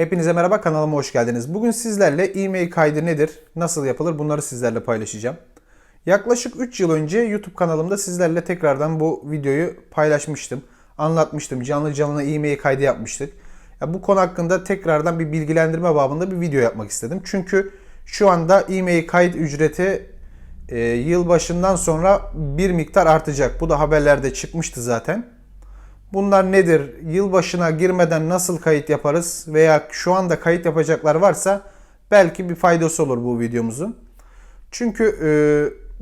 Hepinize merhaba kanalıma hoş geldiniz. Bugün sizlerle e-mail kaydı nedir, nasıl yapılır bunları sizlerle paylaşacağım. Yaklaşık 3 yıl önce YouTube kanalımda sizlerle tekrardan bu videoyu paylaşmıştım. Anlatmıştım. Canlı canlı e-mail kaydı yapmıştık. Ya bu konu hakkında tekrardan bir bilgilendirme babında bir video yapmak istedim. Çünkü şu anda e-mail kayıt ücreti e, yılbaşından sonra bir miktar artacak. Bu da haberlerde çıkmıştı zaten. Bunlar nedir? Yılbaşına girmeden nasıl kayıt yaparız? Veya şu anda kayıt yapacaklar varsa belki bir faydası olur bu videomuzun. Çünkü e,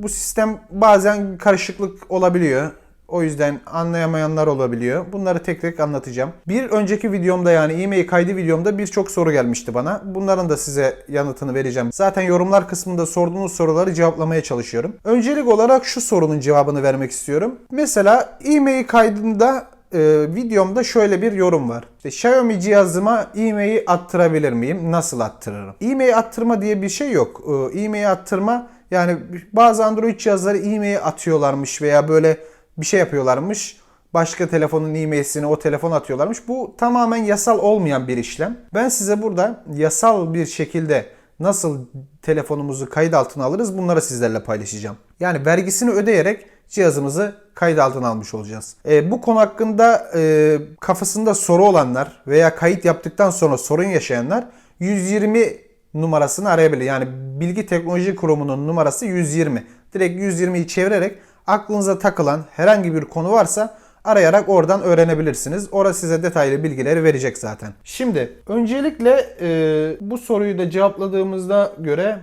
bu sistem bazen karışıklık olabiliyor. O yüzden anlayamayanlar olabiliyor. Bunları tek tek anlatacağım. Bir önceki videomda yani e-mail kaydı videomda birçok soru gelmişti bana. Bunların da size yanıtını vereceğim. Zaten yorumlar kısmında sorduğunuz soruları cevaplamaya çalışıyorum. Öncelik olarak şu sorunun cevabını vermek istiyorum. Mesela e-mail kaydında e, videomda şöyle bir yorum var. İşte Xiaomi cihazıma e-mail attırabilir miyim? Nasıl attırırım? E-mail attırma diye bir şey yok. E, E-mail attırma yani bazı Android cihazları e-mail atıyorlarmış veya böyle bir şey yapıyorlarmış. Başka telefonun e-mail'sini o telefon atıyorlarmış. Bu tamamen yasal olmayan bir işlem. Ben size burada yasal bir şekilde nasıl telefonumuzu kayıt altına alırız bunları sizlerle paylaşacağım. Yani vergisini ödeyerek cihazımızı kayıt altına almış olacağız. E, bu konu hakkında e, kafasında soru olanlar veya kayıt yaptıktan sonra sorun yaşayanlar 120 numarasını arayabilir. Yani Bilgi Teknoloji Kurumu'nun numarası 120. Direkt 120'yi çevirerek aklınıza takılan herhangi bir konu varsa arayarak oradan öğrenebilirsiniz. Orası size detaylı bilgileri verecek zaten. Şimdi öncelikle e, bu soruyu da cevapladığımızda göre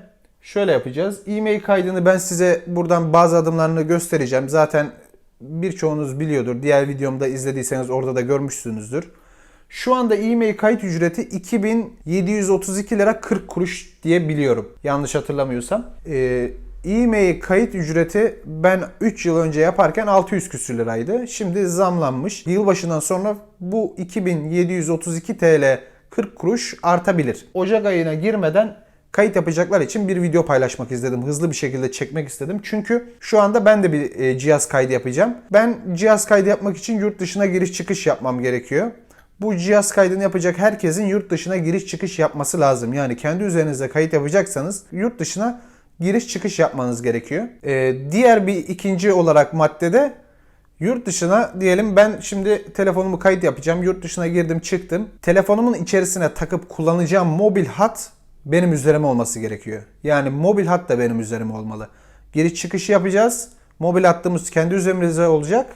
şöyle yapacağız. E-mail kaydını ben size buradan bazı adımlarını göstereceğim. Zaten birçoğunuz biliyordur. Diğer videomda izlediyseniz orada da görmüşsünüzdür. Şu anda e-mail kayıt ücreti 2732 lira 40 kuruş diye biliyorum. Yanlış hatırlamıyorsam. Ee, e-mail kayıt ücreti ben 3 yıl önce yaparken 600 küsür liraydı. Şimdi zamlanmış. Yılbaşından sonra bu 2732 TL 40 kuruş artabilir. Ocak ayına girmeden kayıt yapacaklar için bir video paylaşmak istedim. Hızlı bir şekilde çekmek istedim. Çünkü şu anda ben de bir e, cihaz kaydı yapacağım. Ben cihaz kaydı yapmak için yurt dışına giriş çıkış yapmam gerekiyor. Bu cihaz kaydını yapacak herkesin yurt dışına giriş çıkış yapması lazım. Yani kendi üzerinize kayıt yapacaksanız yurt dışına giriş çıkış yapmanız gerekiyor. Ee, diğer bir ikinci olarak maddede yurt dışına diyelim ben şimdi telefonumu kayıt yapacağım. Yurt dışına girdim çıktım. Telefonumun içerisine takıp kullanacağım mobil hat benim üzerime olması gerekiyor. Yani mobil hat da benim üzerime olmalı. Giriş çıkış yapacağız. Mobil hattımız kendi üzerimize olacak.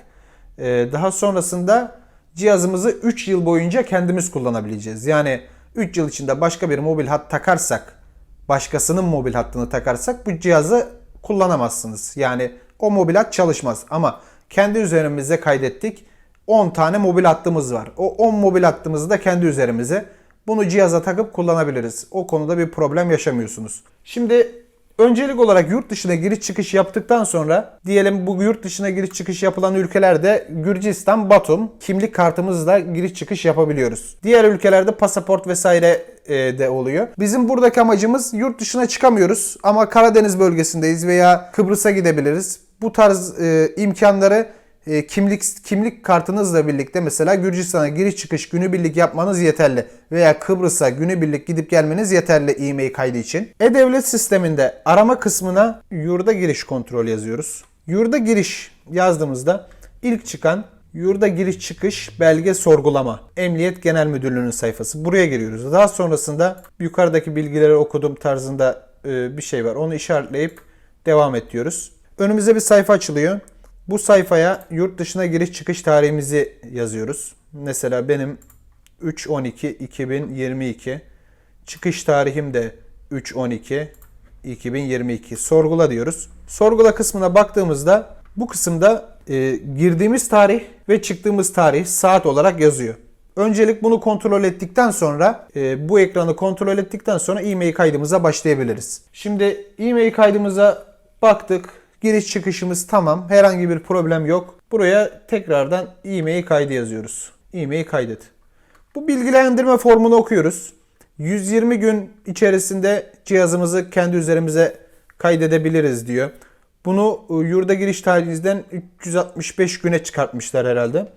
Ee, daha sonrasında cihazımızı 3 yıl boyunca kendimiz kullanabileceğiz. Yani 3 yıl içinde başka bir mobil hat takarsak, başkasının mobil hattını takarsak bu cihazı kullanamazsınız. Yani o mobil hat çalışmaz. Ama kendi üzerimize kaydettik. 10 tane mobil hattımız var. O 10 mobil hattımızı da kendi üzerimize bunu cihaza takıp kullanabiliriz. O konuda bir problem yaşamıyorsunuz. Şimdi öncelik olarak yurt dışına giriş çıkış yaptıktan sonra diyelim bu yurt dışına giriş çıkış yapılan ülkelerde Gürcistan, Batum kimlik kartımızla giriş çıkış yapabiliyoruz. Diğer ülkelerde pasaport vesaire e, de oluyor. Bizim buradaki amacımız yurt dışına çıkamıyoruz ama Karadeniz bölgesindeyiz veya Kıbrıs'a gidebiliriz. Bu tarz e, imkanları e, kimlik kimlik kartınızla birlikte mesela Gürcistan'a giriş çıkış günübirlik yapmanız yeterli veya Kıbrıs'a günübirlik gidip gelmeniz yeterli e-mail kaydı için. E-Devlet sisteminde arama kısmına yurda giriş kontrol yazıyoruz. Yurda giriş yazdığımızda ilk çıkan yurda giriş çıkış belge sorgulama Emniyet Genel Müdürlüğü'nün sayfası. Buraya giriyoruz. Daha sonrasında yukarıdaki bilgileri okudum tarzında e, bir şey var. Onu işaretleyip devam et diyoruz. Önümüze bir sayfa açılıyor. Bu sayfaya yurt dışına giriş çıkış tarihimizi yazıyoruz. Mesela benim 3.12.2022 çıkış tarihim de 3.12.2022 sorgula diyoruz. Sorgula kısmına baktığımızda bu kısımda e, girdiğimiz tarih ve çıktığımız tarih saat olarak yazıyor. Öncelik bunu kontrol ettikten sonra e, bu ekranı kontrol ettikten sonra e-mail kaydımıza başlayabiliriz. Şimdi e-mail kaydımıza baktık. Giriş çıkışımız tamam. Herhangi bir problem yok. Buraya tekrardan e-mail kaydı yazıyoruz. E-mail kaydet. Bu bilgilendirme formunu okuyoruz. 120 gün içerisinde cihazımızı kendi üzerimize kaydedebiliriz diyor. Bunu e, yurda giriş tarihinizden 365 güne çıkartmışlar herhalde.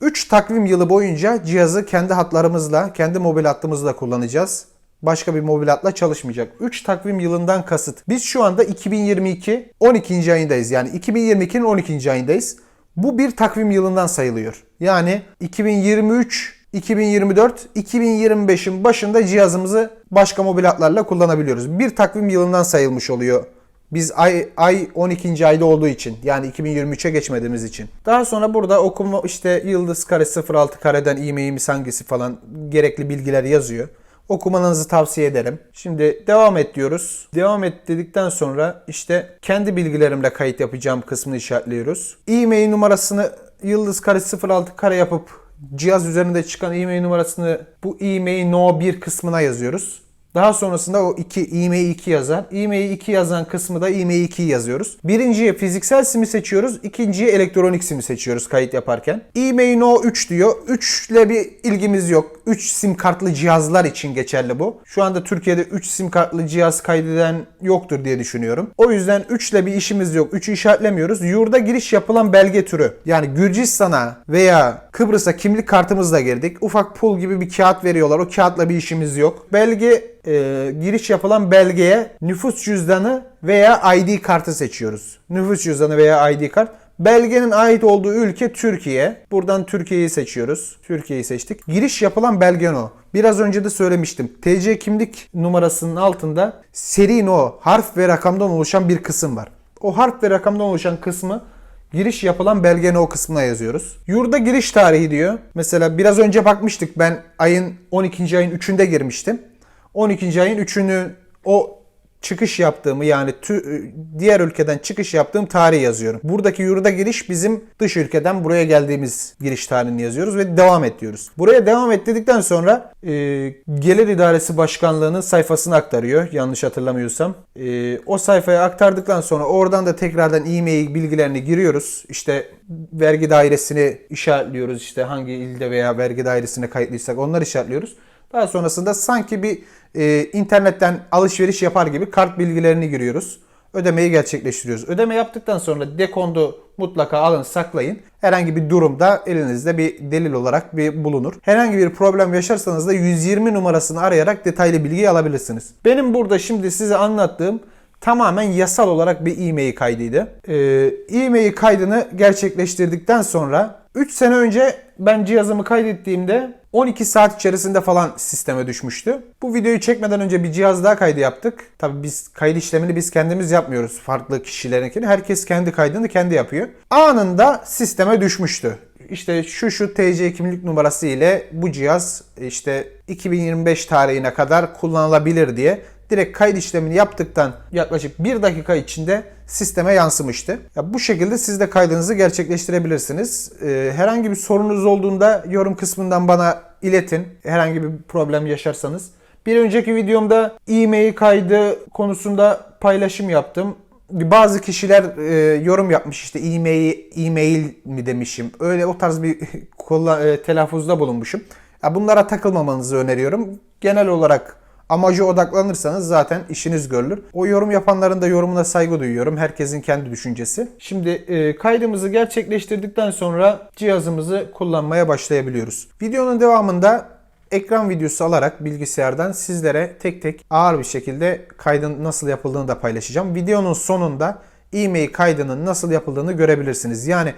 3 takvim yılı boyunca cihazı kendi hatlarımızla, kendi mobil hattımızla kullanacağız. Başka bir mobil hatla çalışmayacak. 3 takvim yılından kasıt. Biz şu anda 2022 12. ayındayız. Yani 2022'nin 12. ayındayız. Bu bir takvim yılından sayılıyor. Yani 2023 2024, 2025'in başında cihazımızı başka mobil hatlarla kullanabiliyoruz. Bir takvim yılından sayılmış oluyor. Biz ay, ay 12. ayda olduğu için yani 2023'e geçmediğimiz için. Daha sonra burada okuma işte yıldız kare 06 kareden e-mailimiz hangisi falan gerekli bilgiler yazıyor. Okumanızı tavsiye ederim. Şimdi devam et diyoruz. Devam et dedikten sonra işte kendi bilgilerimle kayıt yapacağım kısmını işaretliyoruz. E-mail numarasını yıldız kare 06 kare yapıp cihaz üzerinde çıkan e-mail numarasını bu e-mail no 1 kısmına yazıyoruz. Daha sonrasında o 2 e-mail 2 yazar. E-mail 2 yazan kısmı da e-mail 2'yi yazıyoruz. Birinciye fiziksel simi seçiyoruz. ikinciye elektronik simi seçiyoruz kayıt yaparken. E-mail no 3 diyor. 3 ile bir ilgimiz yok. 3 sim kartlı cihazlar için geçerli bu. Şu anda Türkiye'de 3 sim kartlı cihaz kaydeden yoktur diye düşünüyorum. O yüzden 3 ile bir işimiz yok. 3'ü işaretlemiyoruz. Yurda giriş yapılan belge türü. Yani Gürcistan'a veya Kıbrıs'a kimlik kartımızla girdik. Ufak pul gibi bir kağıt veriyorlar. O kağıtla bir işimiz yok. Belge e, giriş yapılan belgeye nüfus cüzdanı veya ID kartı seçiyoruz. Nüfus cüzdanı veya ID kart. Belgenin ait olduğu ülke Türkiye. Buradan Türkiye'yi seçiyoruz. Türkiye'yi seçtik. Giriş yapılan belge no. Biraz önce de söylemiştim. TC kimlik numarasının altında seri no harf ve rakamdan oluşan bir kısım var. O harf ve rakamdan oluşan kısmı giriş yapılan belge no kısmına yazıyoruz. Yurda giriş tarihi diyor. Mesela biraz önce bakmıştık. Ben ayın 12. ayın 3'ünde girmiştim. 12. ayın 3'ünü o çıkış yaptığımı yani tü- diğer ülkeden çıkış yaptığım tarihi yazıyorum. Buradaki yurda giriş bizim dış ülkeden buraya geldiğimiz giriş tarihini yazıyoruz ve devam et diyoruz. Buraya devam et dedikten sonra e, Gelir İdaresi Başkanlığı'nın sayfasını aktarıyor yanlış hatırlamıyorsam. E, o sayfaya aktardıktan sonra oradan da tekrardan e-mail bilgilerini giriyoruz. İşte vergi dairesini işaretliyoruz işte hangi ilde veya vergi dairesine kayıtlıysak onları işaretliyoruz. Daha sonrasında sanki bir e, internetten alışveriş yapar gibi kart bilgilerini giriyoruz. Ödemeyi gerçekleştiriyoruz. Ödeme yaptıktan sonra dekondu mutlaka alın saklayın. Herhangi bir durumda elinizde bir delil olarak bir bulunur. Herhangi bir problem yaşarsanız da 120 numarasını arayarak detaylı bilgi alabilirsiniz. Benim burada şimdi size anlattığım tamamen yasal olarak bir e-mail kaydıydı. Ee, e-mail kaydını gerçekleştirdikten sonra 3 sene önce ben cihazımı kaydettiğimde 12 saat içerisinde falan sisteme düşmüştü. Bu videoyu çekmeden önce bir cihaz daha kaydı yaptık. Tabii biz kayıt işlemini biz kendimiz yapmıyoruz. Farklı kişilerinkini. Herkes kendi kaydını kendi yapıyor. Anında sisteme düşmüştü. İşte şu şu TC kimlik numarası ile bu cihaz işte 2025 tarihine kadar kullanılabilir diye direkt kayıt işlemini yaptıktan yaklaşık 1 dakika içinde sisteme yansımıştı. Ya bu şekilde siz de kaydınızı gerçekleştirebilirsiniz. Ee, herhangi bir sorunuz olduğunda yorum kısmından bana iletin. Herhangi bir problem yaşarsanız. Bir önceki videomda e-mail kaydı konusunda paylaşım yaptım. Bazı kişiler e, yorum yapmış işte e-mail e-mail mi demişim. Öyle o tarz bir e, telaffuzda bulunmuşum. Ya bunlara takılmamanızı öneriyorum. Genel olarak amaca odaklanırsanız zaten işiniz görülür. O yorum yapanların da yorumuna saygı duyuyorum. Herkesin kendi düşüncesi. Şimdi e, kaydımızı gerçekleştirdikten sonra cihazımızı kullanmaya başlayabiliyoruz. Videonun devamında ekran videosu alarak bilgisayardan sizlere tek tek ağır bir şekilde kaydın nasıl yapıldığını da paylaşacağım. Videonun sonunda e-mail kaydının nasıl yapıldığını görebilirsiniz. Yani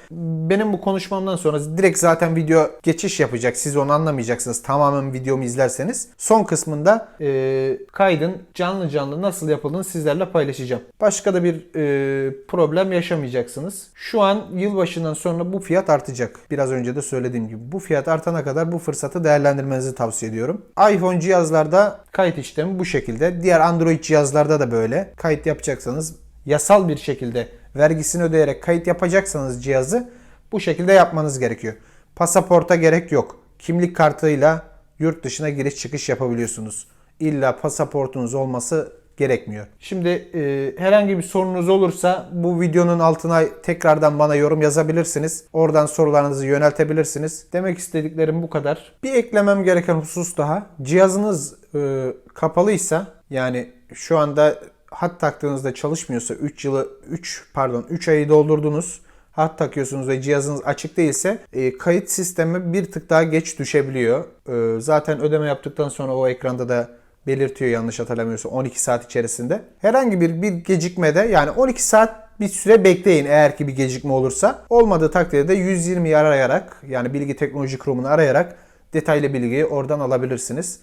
benim bu konuşmamdan sonra direkt zaten video geçiş yapacak. Siz onu anlamayacaksınız tamamen videomu izlerseniz. Son kısmında e, kaydın canlı canlı nasıl yapıldığını sizlerle paylaşacağım. Başka da bir e, problem yaşamayacaksınız. Şu an yılbaşından sonra bu fiyat artacak. Biraz önce de söylediğim gibi. Bu fiyat artana kadar bu fırsatı değerlendirmenizi tavsiye ediyorum. iPhone cihazlarda kayıt işlemi bu şekilde. Diğer Android cihazlarda da böyle. Kayıt yapacaksanız yasal bir şekilde vergisini ödeyerek kayıt yapacaksanız cihazı bu şekilde yapmanız gerekiyor. Pasaporta gerek yok. Kimlik kartıyla yurt dışına giriş çıkış yapabiliyorsunuz. İlla pasaportunuz olması gerekmiyor. Şimdi e, herhangi bir sorunuz olursa bu videonun altına tekrardan bana yorum yazabilirsiniz. Oradan sorularınızı yöneltebilirsiniz. Demek istediklerim bu kadar. Bir eklemem gereken husus daha. Cihazınız e, kapalıysa yani şu anda hat taktığınızda çalışmıyorsa 3 yılı 3 pardon 3 ayı doldurdunuz. hard takıyorsunuz ve cihazınız açık değilse e, kayıt sistemi bir tık daha geç düşebiliyor. E, zaten ödeme yaptıktan sonra o ekranda da belirtiyor yanlış hatırlamıyorsam 12 saat içerisinde. Herhangi bir bir gecikmede yani 12 saat bir süre bekleyin eğer ki bir gecikme olursa. Olmadığı takdirde 120'yi arayarak yani Bilgi Teknoloji Kurumu'nu arayarak detaylı bilgiyi oradan alabilirsiniz.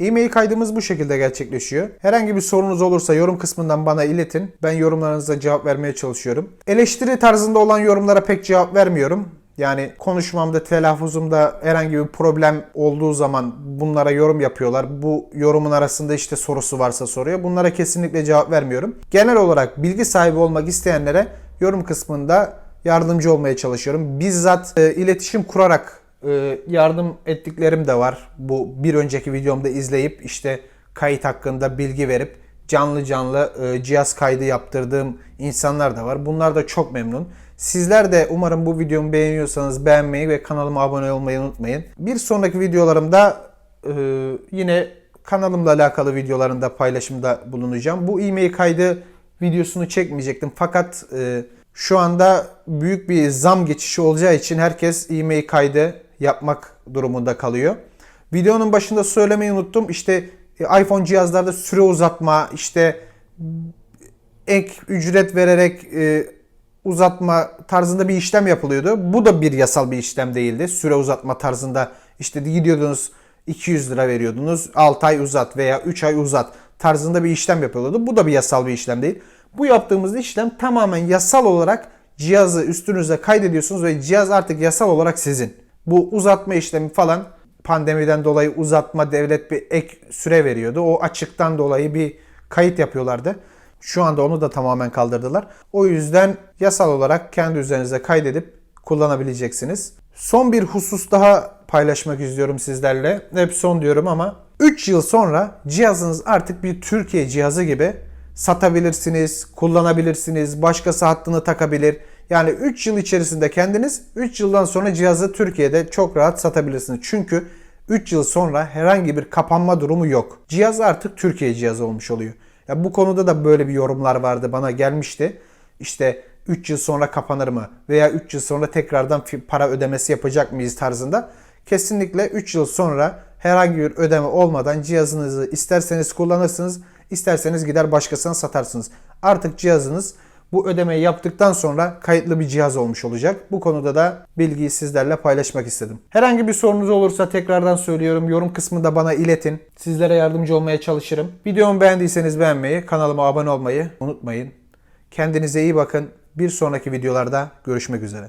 E-mail kaydımız bu şekilde gerçekleşiyor. Herhangi bir sorunuz olursa yorum kısmından bana iletin. Ben yorumlarınıza cevap vermeye çalışıyorum. Eleştiri tarzında olan yorumlara pek cevap vermiyorum. Yani konuşmamda, telaffuzumda herhangi bir problem olduğu zaman bunlara yorum yapıyorlar. Bu yorumun arasında işte sorusu varsa soruyor. Bunlara kesinlikle cevap vermiyorum. Genel olarak bilgi sahibi olmak isteyenlere yorum kısmında yardımcı olmaya çalışıyorum. Bizzat e, iletişim kurarak yardım ettiklerim de var. Bu bir önceki videomda izleyip işte kayıt hakkında bilgi verip canlı canlı e, cihaz kaydı yaptırdığım insanlar da var. Bunlar da çok memnun. Sizler de umarım bu videomu beğeniyorsanız beğenmeyi ve kanalıma abone olmayı unutmayın. Bir sonraki videolarımda e, yine kanalımla alakalı videolarında paylaşımda bulunacağım. Bu e-mail kaydı videosunu çekmeyecektim fakat e, şu anda büyük bir zam geçişi olacağı için herkes e-mail kaydı yapmak durumunda kalıyor. Videonun başında söylemeyi unuttum. İşte e, iPhone cihazlarda süre uzatma, işte ek ücret vererek e, uzatma tarzında bir işlem yapılıyordu. Bu da bir yasal bir işlem değildi. Süre uzatma tarzında işte gidiyordunuz 200 lira veriyordunuz. 6 ay uzat veya 3 ay uzat tarzında bir işlem yapılıyordu. Bu da bir yasal bir işlem değil. Bu yaptığımız işlem tamamen yasal olarak cihazı üstünüze kaydediyorsunuz ve cihaz artık yasal olarak sizin. Bu uzatma işlemi falan pandemiden dolayı uzatma devlet bir ek süre veriyordu. O açıktan dolayı bir kayıt yapıyorlardı. Şu anda onu da tamamen kaldırdılar. O yüzden yasal olarak kendi üzerinize kaydedip kullanabileceksiniz. Son bir husus daha paylaşmak istiyorum sizlerle. Hep son diyorum ama 3 yıl sonra cihazınız artık bir Türkiye cihazı gibi satabilirsiniz, kullanabilirsiniz, başkası hattını takabilir. Yani 3 yıl içerisinde kendiniz 3 yıldan sonra cihazı Türkiye'de çok rahat satabilirsiniz. Çünkü 3 yıl sonra herhangi bir kapanma durumu yok. Cihaz artık Türkiye cihazı olmuş oluyor. Ya bu konuda da böyle bir yorumlar vardı bana gelmişti. İşte 3 yıl sonra kapanır mı veya 3 yıl sonra tekrardan para ödemesi yapacak mıyız tarzında. Kesinlikle 3 yıl sonra herhangi bir ödeme olmadan cihazınızı isterseniz kullanırsınız, isterseniz gider başkasına satarsınız. Artık cihazınız bu ödemeyi yaptıktan sonra kayıtlı bir cihaz olmuş olacak. Bu konuda da bilgiyi sizlerle paylaşmak istedim. Herhangi bir sorunuz olursa tekrardan söylüyorum. Yorum kısmında bana iletin. Sizlere yardımcı olmaya çalışırım. Videomu beğendiyseniz beğenmeyi, kanalıma abone olmayı unutmayın. Kendinize iyi bakın. Bir sonraki videolarda görüşmek üzere.